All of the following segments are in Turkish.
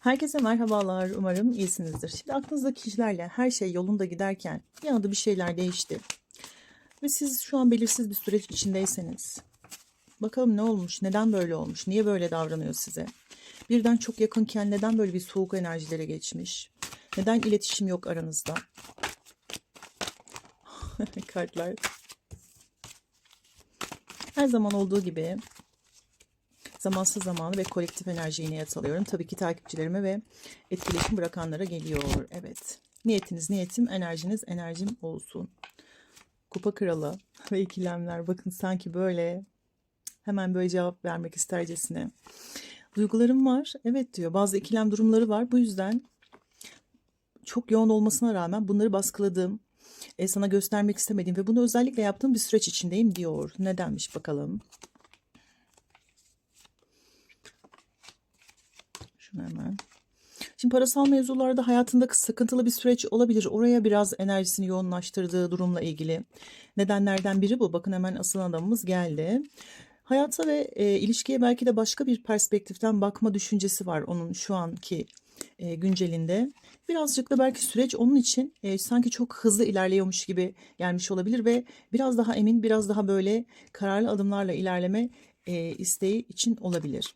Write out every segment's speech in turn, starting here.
Herkese merhabalar. Umarım iyisinizdir. Şimdi aklınızdaki kişilerle her şey yolunda giderken bir anda bir şeyler değişti. Ve siz şu an belirsiz bir süreç içindeyseniz bakalım ne olmuş, neden böyle olmuş, niye böyle davranıyor size? Birden çok yakınken neden böyle bir soğuk enerjilere geçmiş? Neden iletişim yok aranızda? Kartlar. Her zaman olduğu gibi zamansız zamanı ve kolektif enerjiyi niyet alıyorum. Tabii ki takipçilerime ve etkileşim bırakanlara geliyor. Evet. Niyetiniz niyetim, enerjiniz enerjim olsun. Kupa kralı ve ikilemler. Bakın sanki böyle hemen böyle cevap vermek istercesine. Duygularım var. Evet diyor. Bazı ikilem durumları var. Bu yüzden çok yoğun olmasına rağmen bunları baskıladığım, e, sana göstermek istemediğim ve bunu özellikle yaptığım bir süreç içindeyim diyor. Nedenmiş bakalım. Şunu hemen. Şimdi parasal mevzularda hayatında sıkıntılı bir süreç olabilir. Oraya biraz enerjisini yoğunlaştırdığı durumla ilgili nedenlerden biri bu. Bakın hemen asıl adamımız geldi. Hayata ve e, ilişkiye belki de başka bir perspektiften bakma düşüncesi var onun şu anki e, güncelinde. Birazcık da belki süreç onun için e, sanki çok hızlı ilerliyormuş gibi gelmiş olabilir ve biraz daha emin, biraz daha böyle kararlı adımlarla ilerleme e, isteği için olabilir.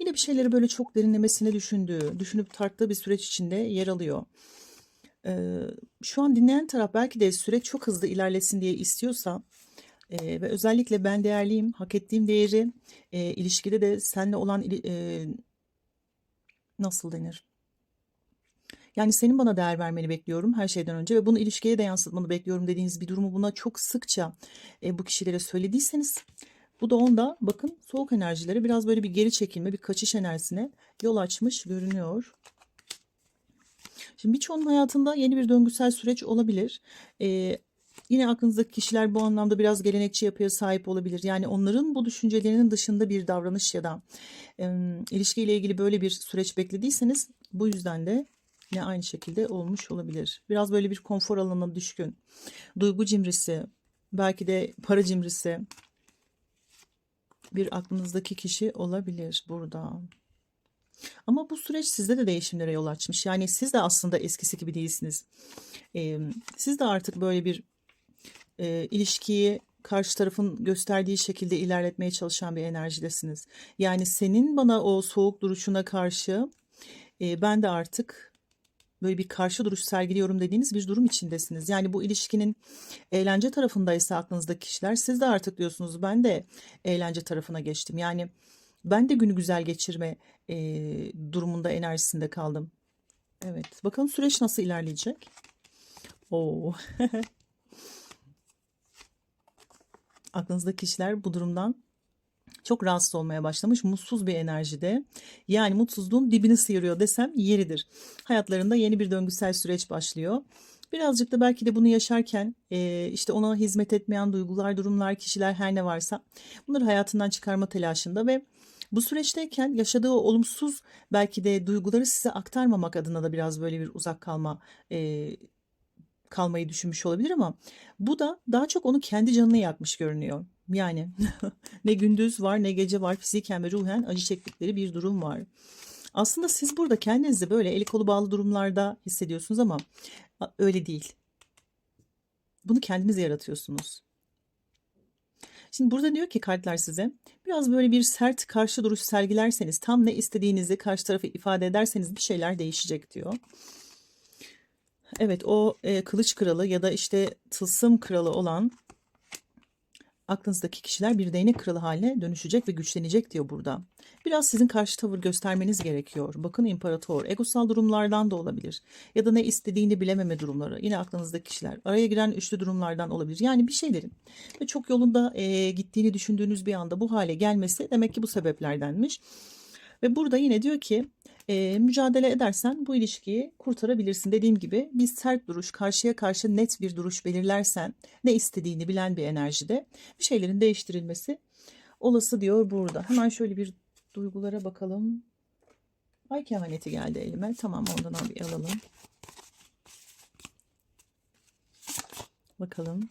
Yine bir şeyleri böyle çok derinlemesine düşündüğü, düşünüp tarttığı bir süreç içinde yer alıyor. Ee, şu an dinleyen taraf belki de süreç çok hızlı ilerlesin diye istiyorsa e, ve özellikle ben değerliyim, hak ettiğim değeri e, ilişkide de seninle olan e, nasıl denir? Yani senin bana değer vermeni bekliyorum her şeyden önce ve bunu ilişkiye de yansıtmanı bekliyorum dediğiniz bir durumu buna çok sıkça e, bu kişilere söylediyseniz bu da onda bakın soğuk enerjilere biraz böyle bir geri çekilme, bir kaçış enerjisine yol açmış görünüyor. Şimdi birçoğunun hayatında yeni bir döngüsel süreç olabilir. Ee, yine aklınızdaki kişiler bu anlamda biraz gelenekçi yapıya sahip olabilir. Yani onların bu düşüncelerinin dışında bir davranış ya da e, ilişkiyle ilgili böyle bir süreç beklediyseniz bu yüzden de yine aynı şekilde olmuş olabilir. Biraz böyle bir konfor alanına düşkün, duygu cimrisi, belki de para cimrisi bir aklınızdaki kişi olabilir burada. Ama bu süreç sizde de değişimlere yol açmış. Yani siz de aslında eskisi gibi değilsiniz. Ee, siz de artık böyle bir e, ilişkiyi karşı tarafın gösterdiği şekilde ilerletmeye çalışan bir enerjidesiniz. Yani senin bana o soğuk duruşuna karşı e, ben de artık böyle bir karşı duruş sergiliyorum dediğiniz bir durum içindesiniz. Yani bu ilişkinin eğlence tarafındaysa aklınızdaki kişiler siz de artık diyorsunuz ben de eğlence tarafına geçtim. Yani ben de günü güzel geçirme e, durumunda enerjisinde kaldım. Evet bakalım süreç nasıl ilerleyecek? Oo. Aklınızdaki kişiler bu durumdan çok rahatsız olmaya başlamış. Mutsuz bir enerjide. Yani mutsuzluğun dibini sıyırıyor desem yeridir. Hayatlarında yeni bir döngüsel süreç başlıyor. Birazcık da belki de bunu yaşarken e, işte ona hizmet etmeyen duygular, durumlar, kişiler her ne varsa bunları hayatından çıkarma telaşında ve bu süreçteyken yaşadığı olumsuz belki de duyguları size aktarmamak adına da biraz böyle bir uzak kalma e, kalmayı düşünmüş olabilir ama bu da daha çok onu kendi canına yakmış görünüyor. Yani ne gündüz var ne gece var fiziken ve ruhen acı çektikleri bir durum var. Aslında siz burada kendinizi böyle eli kolu bağlı durumlarda hissediyorsunuz ama öyle değil. Bunu kendiniz yaratıyorsunuz. Şimdi burada diyor ki kartlar size biraz böyle bir sert karşı duruş sergilerseniz tam ne istediğinizi karşı tarafı ifade ederseniz bir şeyler değişecek diyor. Evet o e, kılıç kralı ya da işte tılsım kralı olan aklınızdaki kişiler bir değnek kralı haline dönüşecek ve güçlenecek diyor burada. Biraz sizin karşı tavır göstermeniz gerekiyor. Bakın imparator, egosal durumlardan da olabilir. Ya da ne istediğini bilememe durumları. Yine aklınızdaki kişiler. Araya giren üçlü durumlardan olabilir. Yani bir şeylerin ve çok yolunda e, gittiğini düşündüğünüz bir anda bu hale gelmesi demek ki bu sebeplerdenmiş. Ve burada yine diyor ki e, mücadele edersen bu ilişkiyi kurtarabilirsin. Dediğim gibi bir sert duruş, karşıya karşı net bir duruş belirlersen ne istediğini bilen bir enerjide bir şeylerin değiştirilmesi olası diyor burada. Hemen şöyle bir duygulara bakalım. Ay kehaneti geldi elime. Tamam ondan bir alalım. Bakalım.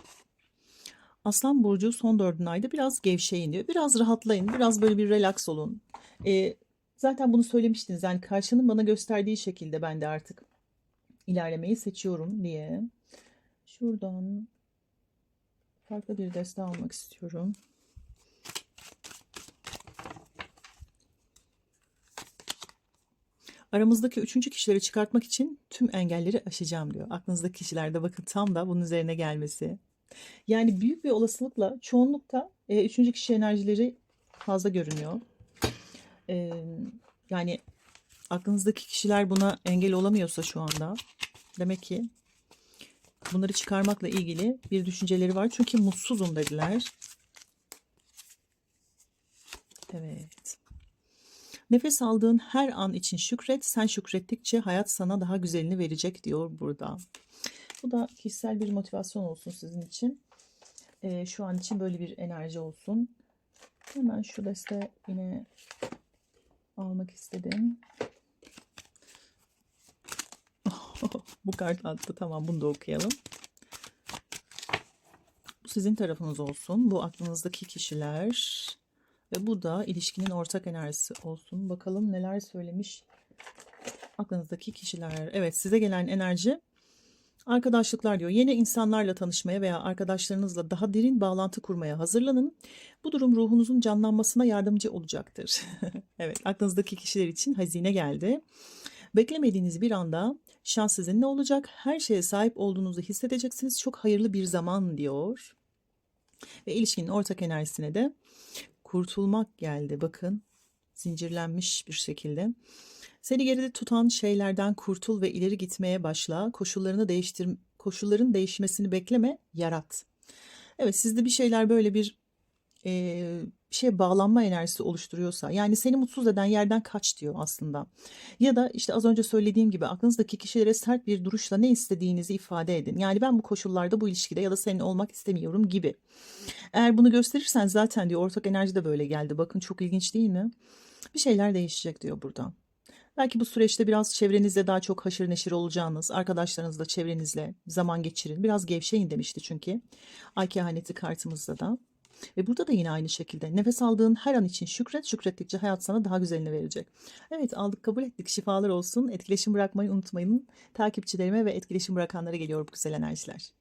Aslan Burcu son dördün ayda biraz gevşeyin diyor. Biraz rahatlayın. Biraz böyle bir relax olun. Ee, Zaten bunu söylemiştiniz. Yani karşının bana gösterdiği şekilde ben de artık ilerlemeyi seçiyorum diye. Şuradan farklı bir deste almak istiyorum. Aramızdaki üçüncü kişileri çıkartmak için tüm engelleri aşacağım diyor. Aklınızdaki kişilerde bakın tam da bunun üzerine gelmesi. Yani büyük bir olasılıkla çoğunlukta e, üçüncü kişi enerjileri fazla görünüyor. E, yani aklınızdaki kişiler buna engel olamıyorsa şu anda demek ki bunları çıkarmakla ilgili bir düşünceleri var. Çünkü mutsuzum dediler. Evet. Nefes aldığın her an için şükret. Sen şükrettikçe hayat sana daha güzelini verecek diyor burada. Bu da kişisel bir motivasyon olsun sizin için. Ee, şu an için böyle bir enerji olsun. Hemen şu deste yine almak istedim. Bu kart attı. Tamam bunu da okuyalım. Bu sizin tarafınız olsun. Bu aklınızdaki kişiler. Ve bu da ilişkinin ortak enerjisi olsun. Bakalım neler söylemiş aklınızdaki kişiler. Evet size gelen enerji arkadaşlıklar diyor. Yeni insanlarla tanışmaya veya arkadaşlarınızla daha derin bağlantı kurmaya hazırlanın. Bu durum ruhunuzun canlanmasına yardımcı olacaktır. evet aklınızdaki kişiler için hazine geldi. Beklemediğiniz bir anda şans sizinle olacak. Her şeye sahip olduğunuzu hissedeceksiniz. Çok hayırlı bir zaman diyor. Ve ilişkinin ortak enerjisine de kurtulmak geldi. Bakın zincirlenmiş bir şekilde. Seni geride tutan şeylerden kurtul ve ileri gitmeye başla. Koşullarını değiştir koşulların değişmesini bekleme, yarat. Evet sizde bir şeyler böyle bir e, şeye bağlanma enerjisi oluşturuyorsa yani seni mutsuz eden yerden kaç diyor aslında. Ya da işte az önce söylediğim gibi aklınızdaki kişilere sert bir duruşla ne istediğinizi ifade edin. Yani ben bu koşullarda bu ilişkide ya da senin olmak istemiyorum gibi. Eğer bunu gösterirsen zaten diyor ortak enerji de böyle geldi. Bakın çok ilginç değil mi? Bir şeyler değişecek diyor burada. Belki bu süreçte biraz çevrenizle daha çok haşır neşir olacağınız, arkadaşlarınızla, çevrenizle zaman geçirin. Biraz gevşeyin demişti çünkü. Ay kehaneti kartımızda da. Ve burada da yine aynı şekilde nefes aldığın her an için şükret, şükrettikçe hayat sana daha güzelini verecek. Evet aldık kabul ettik şifalar olsun. Etkileşim bırakmayı unutmayın. Takipçilerime ve etkileşim bırakanlara geliyor bu güzel enerjiler.